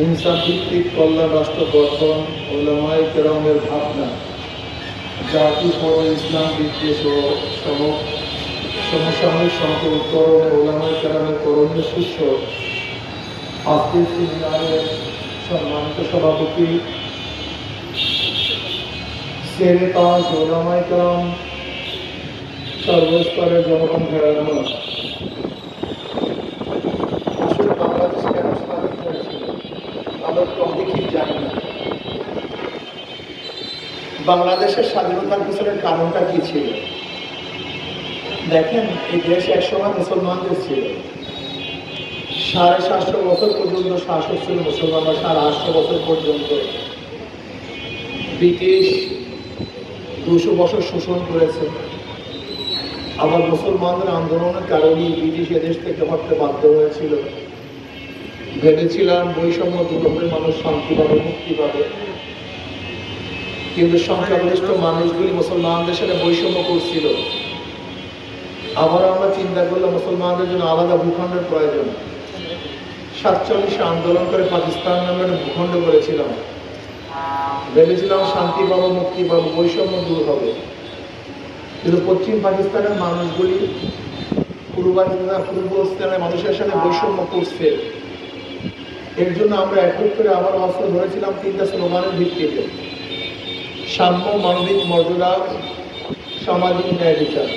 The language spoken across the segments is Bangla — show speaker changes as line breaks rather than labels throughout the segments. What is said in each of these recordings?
হিংসা ভিত্তিক কল্যাণ রাষ্ট্র গঠন ওলামাই কেরামের ভাবনা। জাতি পর ইসলাম, বিদ্বেষ ও সম, সমসাময়িক সংকট উত্তরণে ওলামাই কেরামের করণীয় শীর্ষ। আজকের সেমিনারের সম্মানিত সভাপতি সেরে তাজ ওলামাই কেরাম, সর্বস্তরের জনগণ ঘেরানো আসলে বাংলাদেশ কেন স্বাধীন হয়েছিল আমরা তো অনেকেই জানি না বাংলাদেশের স্বাধীনতার পিছনের কারণটা কি ছিল? দেখেন, এই দেশ একসময় মুসলমানদের ছিল। সাড়ে সাতশো বছর পর্যন্ত শাসক ছিল মুসলমানরা সাড়ে আটশো বছর পর্যন্ত। ব্রিটিশ দুশো বছর শোষণ করেছে। আবার মুসলমানদের আন্দোলনের কারণেই ব্রিটিশ এদেশ থেকে ভাবতে বাধ্য হয়েছিল। ভেবেছিলাম বৈষম্য দূর হবে, মানুষ শান্তি পাবে মুক্তি পাবে কিন্তু সংখ্যাগরিষ্ঠ মানুষগুলি মুসলমানদের সাথে বৈষম্য করছিল। আবার আমরা চিন্তা করলাম মুসলমানদের জন্য আলাদা ভূখণ্ডের প্রয়োজন। সাতচল্লিশে আন্দোলন করে পাকিস্তান নামে একটা ভূখণ্ড করেছিলাম ভেবেছিলাম শান্তি পাবো, মুক্তি পাবো, বৈষম্য দূর হবে। কিন্তু পশ্চিম পাকিস্তানের মানুষগুলি পূর্ব পূর্বস্থানের মানুষের সাথে বৈষম্য করছে। এর জন্য আমরা একত্র করে আবার অস্ত্র ধরেছিলাম তিনটা স্লোগানের ভিত্তিতে। সাম্য, মানবিক মর্যাদা, সামাজিক ন্যায় বিচার।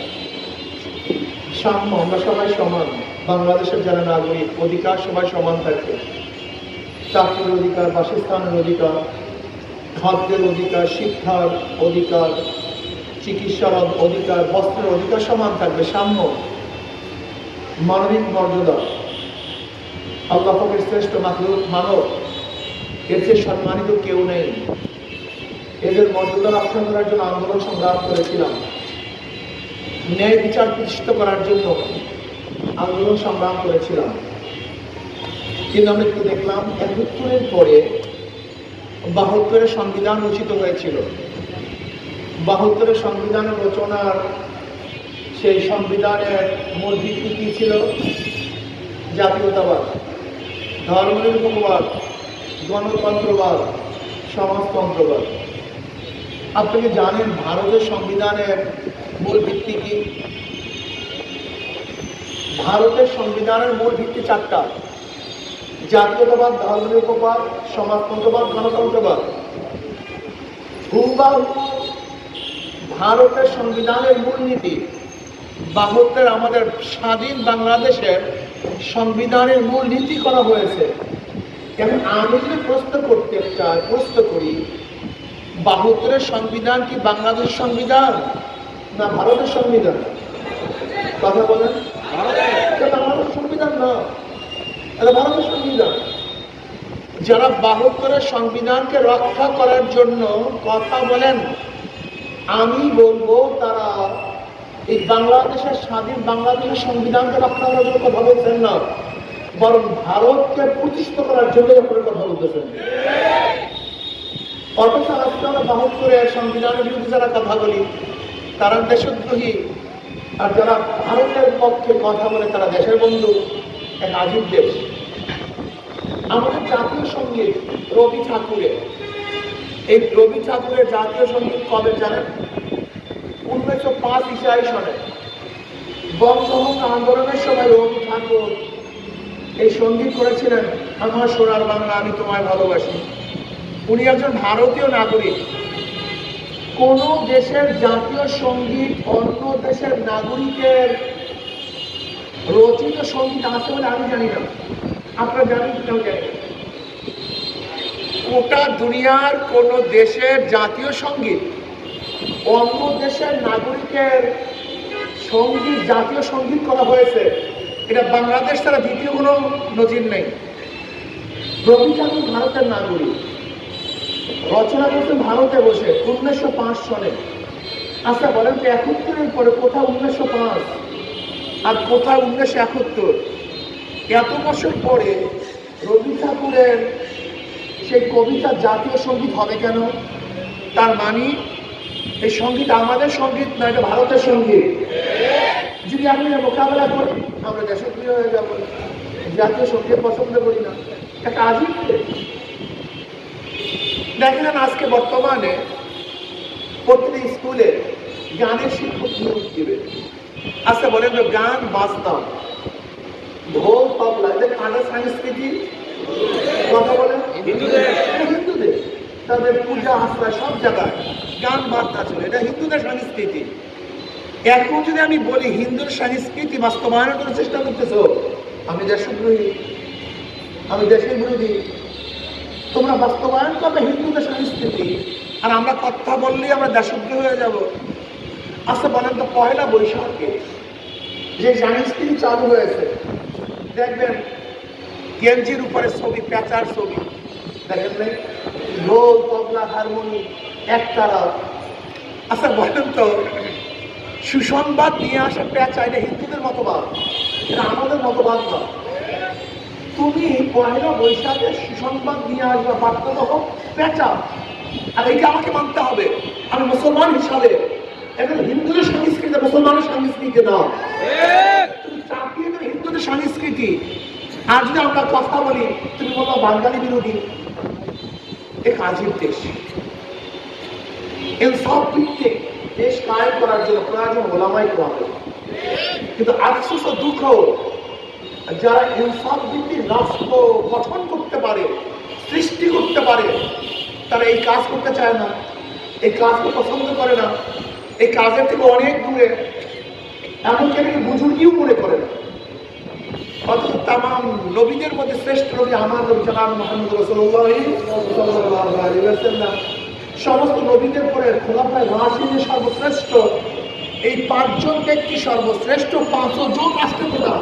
সাম্য, আমরা সবাই সমান। বাংলাদেশের যারা নাগরিক, অধিকার সবাই সমান থাকবে চাকরির অধিকার, বাসস্থানের অধিকার, খাদ্যের অধিকার, শিক্ষার অধিকার, চিকিৎসার অধিকার, বস্ত্রের অধিকার সমান থাকবে। সাম্য, মানবিক মর্যাদা। আল্লাহ পাকের শ্রেষ্ঠ মাতলুক মানব। এর চেয়ে সম্মানিত কেউ নেই। এদের মর্যাদা রক্ষা করার জন্য আন্দোলন সংগ্রাম করেছিলাম। ন্যায় বিচার প্রতিষ্ঠিত করার জন্য আন্দোলন সংগ্রাম করেছিলাম। কিন্তু আমরা একটু দেখলাম? একাত্তরের পরে বাহাত্তরের সংবিধান রচিত হয়েছিল। বাহাত্তরের সংবিধানের রচনার সেই সংবিধানের মূল ভিত্তি কী ছিল? জাতীয়তাবাদ, ধর্মনিরপেক্ষবাদ, গণতন্ত্রবাদ, সমাজতন্ত্রবাদ। আপনি জানেন ভারতের সংবিধানের মূল ভিত্তি কি? ভারতের সংবিধানের মূল ভিত্তি চারটা। জাতীয়তাবাদ ধর্মনিরপেক্ষবাদ সমাজতন্ত্রবাদ, গণতন্ত্রবাদ। হুবাহু ভারতের সংবিধানের মূলনীতি বাহাত্তর আমাদের স্বাধীন বাংলাদেশের সংবিধানের মূল নীতি করা হয়েছে। কেন আমি যদি প্রশ্ন করতে চাই, প্রশ্ন করি বাহাত্তরের সংবিধান কি বাংলাদেশ সংবিধান? না ভারতের সংবিধান। কথা বলেন। ভারতের? সংবিধান না। এটা ভারতের সংবিধান। যারা বাহাত্তরের সংবিধানকে রক্ষা করার জন্য কথা বলেন আমি বলব তারা এই বাংলাদেশের স্বাধীন বাংলাদেশের সংবিধানকে রক্ষা করার জন্য কথা বলছেন না বরং ভারতকে প্রতিষ্ঠিত করার জন্য আপনারা কথা বলতেছেন। অথচ আজকে আমরা বাহাত্তরের সংবিধানের বিরুদ্ধে যারা কথা বলি, তারা দেশদ্রোহী। আর যারা ভারতের পক্ষে কথা বলে, তারা দেশের বন্ধু, এক আজীব দেশ। আমাদের জাতীয় সংগীত রবি ঠাকুরের। এই রবি ঠাকুরের জাতীয় সংগীত কবে জানেন? উনিশশো পাঁচ ইসাই সনে। বঙ্গভঙ্গ আন্দোলনের সময় রবি ঠাকুর এই সংগীত করেছিলেন। আমার সোনার বাংলা আমি তোমায় ভালোবাসি। উনি একজন ভারতীয় নাগরিক। কোন দেশের জাতীয় সংগীত অন্য দেশের নাগরিকের রচিত সংগীত আছে বলে আমি জানি না। আপনারা জানেন কি কেউ জানেন গোটা দুনিয়ার কোন দেশের জাতীয় সংগীত, অন্য দেশের নাগরিকের সংগীত, জাতীয় সংগীত করা হয়েছে। এটা বাংলাদেশ ছাড়া দ্বিতীয় কোনো নজির নেই। রবি ভারতের নাগরিক। রচনা করতেন ভারতে বসে উনিশশো পাঁচ সনে। আচ্ছা বলেন তো একাত্তরের পরে কোথাও উনিশশো পাঁচ? আর কোথাও উনিশশো একাত্তর? এত বছর পরে রবি ঠাকুরের সেই কবিতা জাতীয় সংগীত হবে কেন? তার মানে এই সংগীত আমাদের সংগীত না, এটা ভারতের সংগীত? যদি আমি মোকাবেলা করি, আমরা দেশপ্রিয় হয়ে যাব। জাতীয় সংগীত পছন্দ করি না। একটা আজিব দেখেন আজকে বর্তমানে প্রতিটি স্কুলে গানের শিক্ষক নিয়োগ দিবে। আচ্ছা বলেন তো গান বাজনা ঢোল তবলা এদের কাদের সংস্কৃতি? কথা বলেন। হিন্দুদের। হিন্দুদের। তাদের পূজা আশ্রয় সব জায়গায় গান বাজনা ছিল। এটা হিন্দুদের সংস্কৃতি। এখন যদি আমি বলি হিন্দুর সংস্কৃতি বাস্তবায়নের জন্য চেষ্টা করতেছো আমি দেশদ্রোহী আমি দেশের বিরোধী। তোমরা বাস্তবায়ন করবে হিন্দুদের সংস্কৃতি আর আমরা কথা বললেই আমরা দেশদ্রোহী হয়ে যাব। আচ্ছা বলেন তো পয়লা বৈশাখে যে সংস্কৃতি চালু হয়েছে, দেখবেন গেঞ্জির উপরে ছবি, পেঁচার ছবি। দেখেন নাই ঢোল, তবলা, হারমোনি, একতারা। আচ্ছা বলেন তো, সুসংবাদ নিয়ে আসা পেঁচা, এটা হিন্দুদের মতবাদ? এটা আমাদের মতবাদ না। তুমি পয়লা বৈশাখে সুসংবাদ নিয়ে আসবা বার্তা দেখো পেঁচা। আর এইটা আমাকে মানতে হবে। আমি মুসলমান হিসাবে। এটা হিন্দুদের সংস্কৃতি মুসলমানের সংস্কৃতি না। হিন্দুদের সংস্কৃতি। আর যদি আমরা কথা বলি তুমি বলো বাঙালি বিরোধী। এক আজীব দেশ। ইনসাফ ভিত্তিক দেশ কায়েম করার জন্য প্রয়োজন ওলামাই করবে কিন্তু আফসোস ও দুঃখ যারা ইনসাফ ভিত্তিক রাষ্ট্র গঠন করতে পারে, সৃষ্টি করতে পারে, তারা এই কাজ করতে চায় না। এই কাজকে পছন্দ করে না। এই কাজের থেকে অনেক দূরে। এমনকি এটাকে বুজুর্গিও মনে করে না। অথচ তাম নবীদের মধ্যে শ্রেষ্ঠ নবী আমার নবী জানাব মোহাম্মদ সমস্ত নবীদের পরে খোলাফায় রাশিদের সর্বশ্রেষ্ঠ। এই পাঁচজন ব্যক্তি সর্বশ্রেষ্ঠ পাঁচজন রাষ্ট্রপ্রধান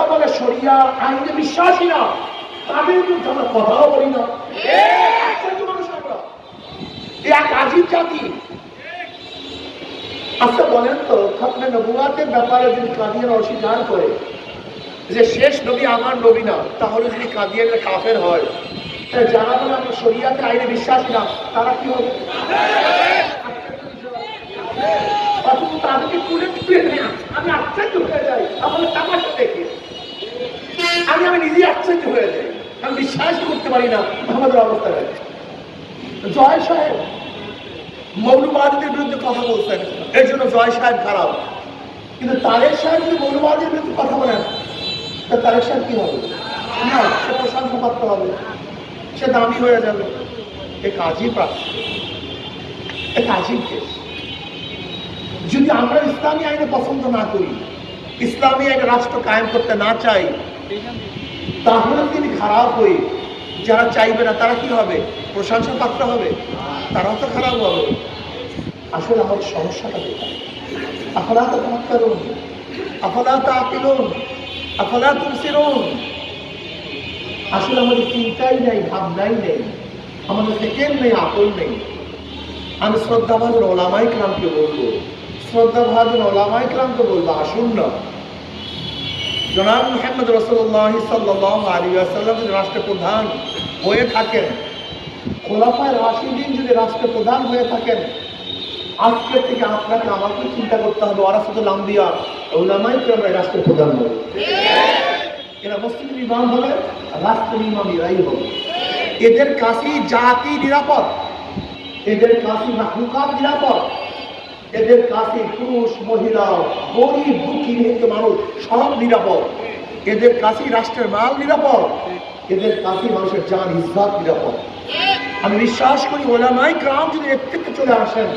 বলে আইনে বিশ্বাসী না, তাদের বিরুদ্ধে আমরা কথাও বলি না। আমরা। এক আজীব জাতি। আচ্ছা বলেন তো, খতমে নবুয়াতের ব্যাপারে যদি কাদিয়ান অস্বীকার করে, যে শেষ নবী আমার নবী না, তাহলে যদি কাদিয়ানের কাফের হয় যারা বলে আমি শরিয়াতে আইনে বিশ্বাসী না, তারা কি হবে? তাদেরকে তুলে তুলে আমি আশ্চর্য হয়ে যাই। আমাদের তামাশা দেখে। নিজে আশ্চর্য হয়ে যাই আমি বিশ্বাস করতে পারি না আমাদের অবস্থা দেখে জয় সাহেব, মৌলবাদীদের বিরুদ্ধে কথা বলছেন। এর জন্য জয় সাহেব খারাপ। কিন্তু তারেক সাহেব যদি মৌলবাদীর বিরুদ্ধে কথা বলেন, তা তারেক সাহেব কি হবে? না, সে প্রশংসা পাত্র হবে। সে দামি হয়ে যাবে। এ কাজই প্রাপ্ত। এ কাজই দেশ যদি আমরা ইসলামী আইনে পছন্দ না করি, ইসলামী আইনে রাষ্ট্র কায়েম করতে না চাই তাহলে তিনি খারাপ হই, যারা চাইবে না, তারা কি হবে? প্রশংসা পাত্র হবে? তারাও তো খারাপ হবে। আসলে আমাদের সমস্যাটা তো আসলে আমাদের চিন্তাই নেই, ভাবনাই নেই। আমাদের সেকেন্ড নেই আকল নেই। আমি শ্রদ্ধাভাজন ওলামাই ক্রামকে বলব, শ্রদ্ধাভাজন ওলামাই ক্রামকে বলব, আসুন না। জনাব মোহাম্মদ রসুল্লাহ সাল্লাহ আলী আসাল্লাম যদি রাষ্ট্রপ্রধান হয়ে থাকেন, খোলাফায় রাশিদিন যদি রাষ্ট্রপ্রধান হয়ে থাকেন, আজকে থেকে আপনাকে আমাকে চিন্তা করতে হবে ওরাসুল আম্বিয়া ওলামাই আমরা রাষ্ট্রপ্রধান হবে। এরা মসজিদের ইমাম হবে রাষ্ট্রের ইমাম এরাই হবে। এদের কাছেই জাতি নিরাপদ, এদের কাছে মাহলুকাত নিরাপদ। এদের কাছে পুরুষ, মহিলা, গরিব, দুঃখী নিহিত মানুষ সব নিরাপদ। এদের কাছেই রাষ্ট্রের মাল নিরাপদ। এদের কাছে মানুষের জান, ইজ্জাত নিরাপদ। আমি বিশ্বাস করি ওলামাই গ্রাম যদি এর থেকে চলে আসেন,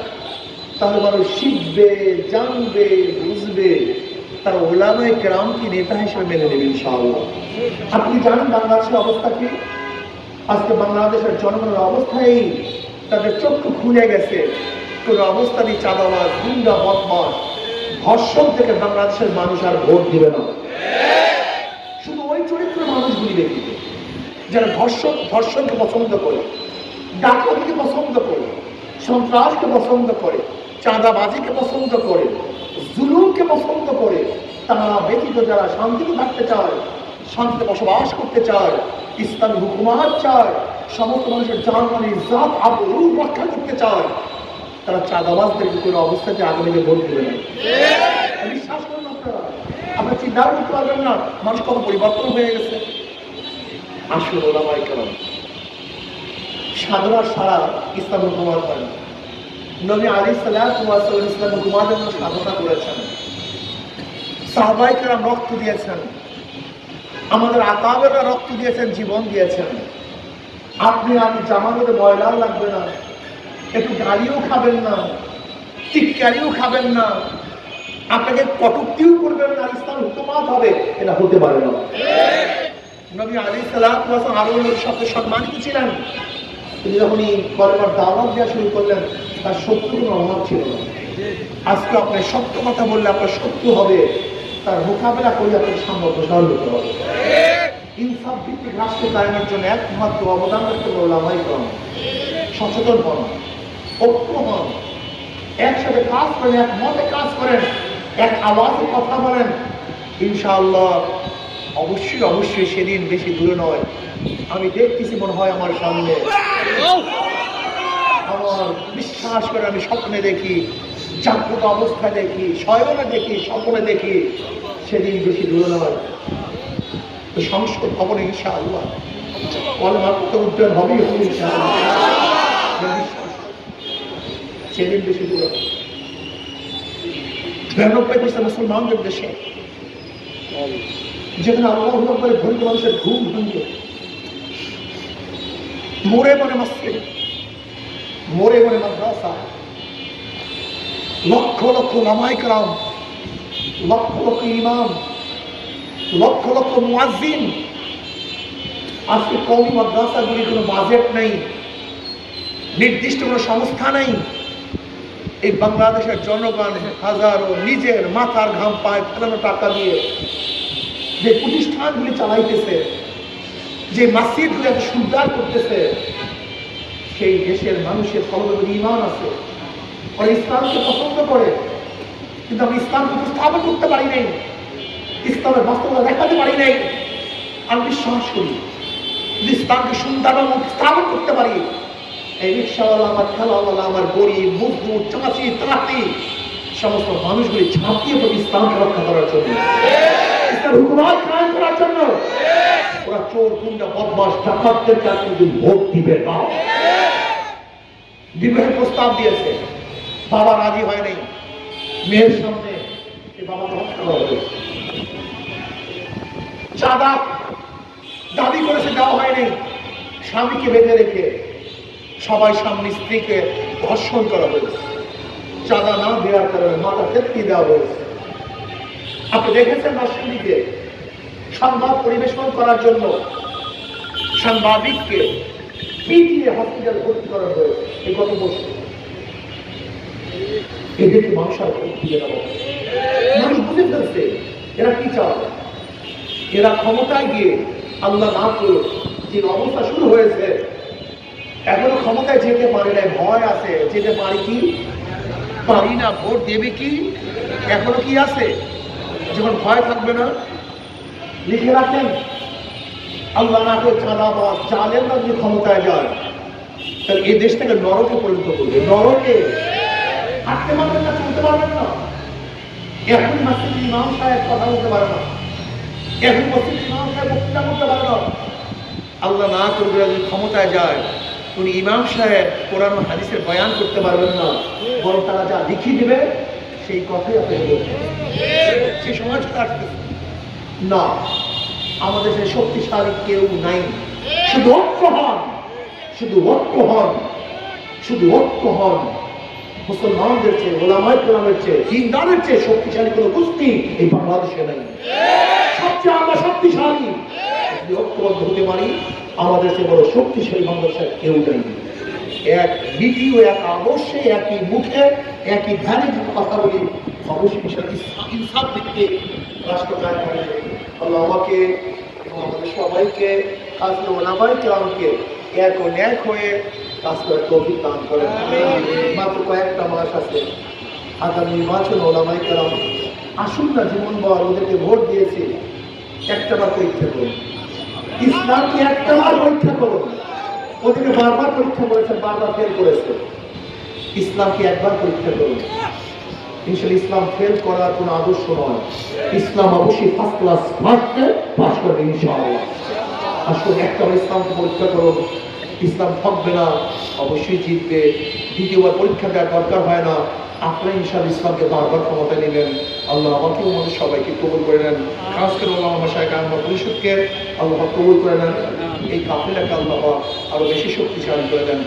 তাহলে মানুষ শিখবে, জানবে, বুঝবে। তার ওলামাই গ্রামকে নেতা হিসেবে মেনে নেবে, ইনশাআল্লাহ। আপনি জানেন বাংলাদেশের অবস্থা কি? আজকে বাংলাদেশের জনগণের অবস্থায় তাদের চক্ষু খুলে গেছে। কোন অবস্থাতেই চাঁদাবাজ, গুন্ডা বদমাস ধর্ষণ থেকে বাংলাদেশের মানুষ আর ভোট দিবে না। শুধু ওই চরিত্রের মানুষগুলি দেখিবে, যারা ধর্ষণ ধর্ষণকে পছন্দ করে, ডাকাতিকে পছন্দ করে, সন্ত্রাসকে পছন্দ করে, চাঁদাবাজিকে পছন্দ করে, জুলুমকে পছন্দ করে, তারা ব্যতীত যারা শান্তিতে থাকতে চায়, শান্তিতে বসবাস করতে চায়, ইসলামী হুকুমাত চায়, সমস্ত মানুষের জানমানি জাত আবরু রক্ষা করতে চায় তারা চাঁদাবাজদেরকে কোনো অবস্থাতে আগামীতে ভোট দেবে না বিশ্বাস করুন আপনারা। আপনারা করতে পারবেন না, মানুষ কত পরিবর্তন হয়ে গেছে। আসুন ওলামাই কেমন সাধনার সারা ইসলাম হুকুমাত হয় নবী আলী সাল্লাহ ইসলাম হুকুমাতের জন্য সাধনা করেছেন। সাহবাইকেরা রক্ত দিয়েছেন। আমাদের আতাবেরা রক্ত দিয়েছেন, জীবন দিয়েছেন। আপনি আমি জামানোতে ময়লাও লাগবে না। একটু গালিও খাবেন না, চিৎকারিও খাবেন না। আপনাকে কটুক্তিও করবেন না ইসলাম হুকুমাত হবে, এটা হতে পারে না। নবী আলী সালাম আরও সবচেয়ে সম্মানিত ছিলেন। তিনি যখনই কলেমার দাওয়াত দেওয়া শুরু করলেন, তার কোনো অভাব ছিল না। আজকে আপনার সত্য কথা বললে আপনার সত্য হবে, তার মোকাবেলা করলে আপনার সামনে প্রসারণ হতে হবে। ইনসাফ ভিত্তিক রাষ্ট্র কায়েমের জন্য একমাত্র অবদান রাখতে ভাই সচেতন হন। ঐক্য হন একসাথে কাজ করেন, এক মতে কাজ করেন, এক আওয়াজে কথা বলেন। ইনশাআল্লাহ, অবশ্যই অবশ্যই সেদিন বেশি দূরে নয়। আমি দেখতেছি মনে হয় আমার সামনে। আমার বিশ্বাস করে আমি স্বপ্নে দেখি, জাগ্রত অবস্থায় দেখি শয়নে দেখি, স্বপ্নে দেখি, সেদিন বেশি দূরে নয়। তো সংস্কৃত ভবনে ইনশাআল্লাহ তো উজ্জ্বল হবেই হবে ইনশাআল্লাহ। সেদিন বেশি দূরে বিরানব্বই বছর মুসলমানদের দেশে। যেখানে আল্লাহ করে ধরিত মানুষের ঘুম ভঙ্গে মোড়ে মনে মসজিদ মোড়ে মনে মাদ্রাসা। লক্ষ লক্ষ লামাই কালাম লক্ষ লক্ষ ইমাম। লক্ষ লক্ষ মুয়াজ্জিন। আজকে কমি মাদ্রাসাগুলি কোনো বাজেট নেই। নির্দিষ্ট কোনো সংস্থা নেই। এই বাংলাদেশের জনগণ হাজারো নিজের মাথার ঘাম পায় ফেলানো টাকা দিয়ে যে প্রতিষ্ঠানগুলি চালাইতেছে, যে মাসিদগুলি এত সুন্দর করতেছে, সেই দেশের মানুষের সর্বদা ইমান আছে। ওরা ইসলামকে পছন্দ করে, কিন্তু আমি ইসলামকে উপস্থাপন করতে পারি নাই, ইসলামের বাস্তবতা দেখাতে পারি নাই। আমি বিশ্বাস করি ইসলামকে সুন্দরভাবে উপস্থাপন করতে পারি এই রিক্সাওয়ালা, আমার ঠেলাওয়ালা, আমার গরিব মজদুর চাচি তাঁতি সমস্ত মানুষগুলি ঝাঁপিয়ে পড়ে ইসলামকে রক্ষা করার জন্য। প্রস্তাব দিয়েছে। বাবা রাজি হয় নাই। মেয়ের সামনে হবে চাঁদা দাবি করেছে দেওয়া হয়নি স্বামীকে বেঁধে রেখে সবাই সামনে স্ত্রীকে ধর্ষণ করা হয়েছে। চাঁদা না দেওয়ার কারণে মাথা ক্ষেত্রে দেওয়া হয়েছে? আপনি দেখেছেন নরসিংদীতে সংবাদ পরিবেশন করার জন্য সাংবাদিককে পিটিয়ে হসপিটাল ভর্তি করা হয়েছে? এই গত বছর। এদেরকে মানুষ আর মানুষ বুঝে ফেলছে, এরা কি চায়? এরা ক্ষমতায় গিয়ে আল্লাহ না করুক, যে অবস্থা শুরু হয়েছে এখনও ক্ষমতায় যেতে পারে না ভয় আছে, যেতে পারি কি? পারি না, ভোট দেবে কি? এখনও কি আছে? যখন ভয় থাকবে না? লিখে রাখেন, আল্লাহ না করে চাঁদাবাজ চালের না যদি ক্ষমতায় যায়। তাহলে এই দেশটাকে নরকে পরিণত করবে। নরকে? হাঁটতে পারবেন না, চলতে পারবেন না। এখন মাসিদ ইমাম সাহেব কথা বলতে পারে না। এখন মসজিদ ইমাম সাহেব বক্তৃতা করতে পারে না। আল্লাহ না করবে যদি ক্ষমতায় যায়। উনি ইমাম সাহেব কোরআন হাদিসের বয়ান করতে পারবেন না। বরং তারা যা লিখে দিবে, সেই কথাই আপনি বলবেন। সেই সমাজ আসতেছে না, আমাদের সে শক্তিশালী কেউ নাই। শুধু ঐক্য হন। শুধু ঐক্য হন। শুধু ঐক্য হন। মুসলমানদের চেয়ে ওলামাই কোরআনের চেয়ে, দিনদারের চেয়ে শক্তিশালী কোনো গোষ্ঠী এই বাংলাদেশে নাই। সবচেয়ে আমরা শক্তিশালী। ঐক্যবদ্ধ হতে পারি আমাদের চেয়ে বড় শক্তিশালী বাংলাদেশের কেউ নেই এক নীতি ও এক আদর্শে, একই মুখে, একই ধ্যানে কথা বলি, অবশ্যই ইনসাফ ভিত্তিক রাষ্ট্র কায়েম হবে আল্লাহ আমাকে এবং আমাদের সবাইকে খাস করে ওলামাই কেরামকে এক ও ন্যাক হয়ে কাজ করে তৌফিক দান করেন। মাত্র কয়েকটা মাস আছে। আগামী নির্বাচন ওলামাই কালাম আসুন না জীবন বল ওদেরকে ভোট দিয়েছি। একটা বার পরীক্ষা করুন। ইসলামকে একটা বার পরীক্ষা করুন। ওদেরকে বারবার পরীক্ষা করেছে, বারবার ফেল করেছে। ইসলামকে একবার পরীক্ষা করুন। ইনশাল্লাহ ইসলাম ফেল করার কোনো আদর্শ নয়। ইসলাম অবশ্যই ফার্স্ট ক্লাস মার্ককে পাস করবে ইনশাআল্লাহ। আসলে একটা ইসলামকে পরীক্ষা করুন। ইসলাম ঠকবে না। অবশ্যই জিতবে। দ্বিতীয়বার পরীক্ষা দেওয়ার দরকার হয় না। আপনারা ইনশাআল্লাহ ইসলামকে বারবার ক্ষমতা নিলেন। আল্লাহ আমাকে আমাদের সবাইকে কবুল করে নেন। খাস করে আল্লাহ আমার সাহেব আহমদ পরিষদকে আল্লাহ কবুল করে নেন। এই কাপড়টাকে আল্লাহ আরও বেশি শক্তিশালী করে দেন।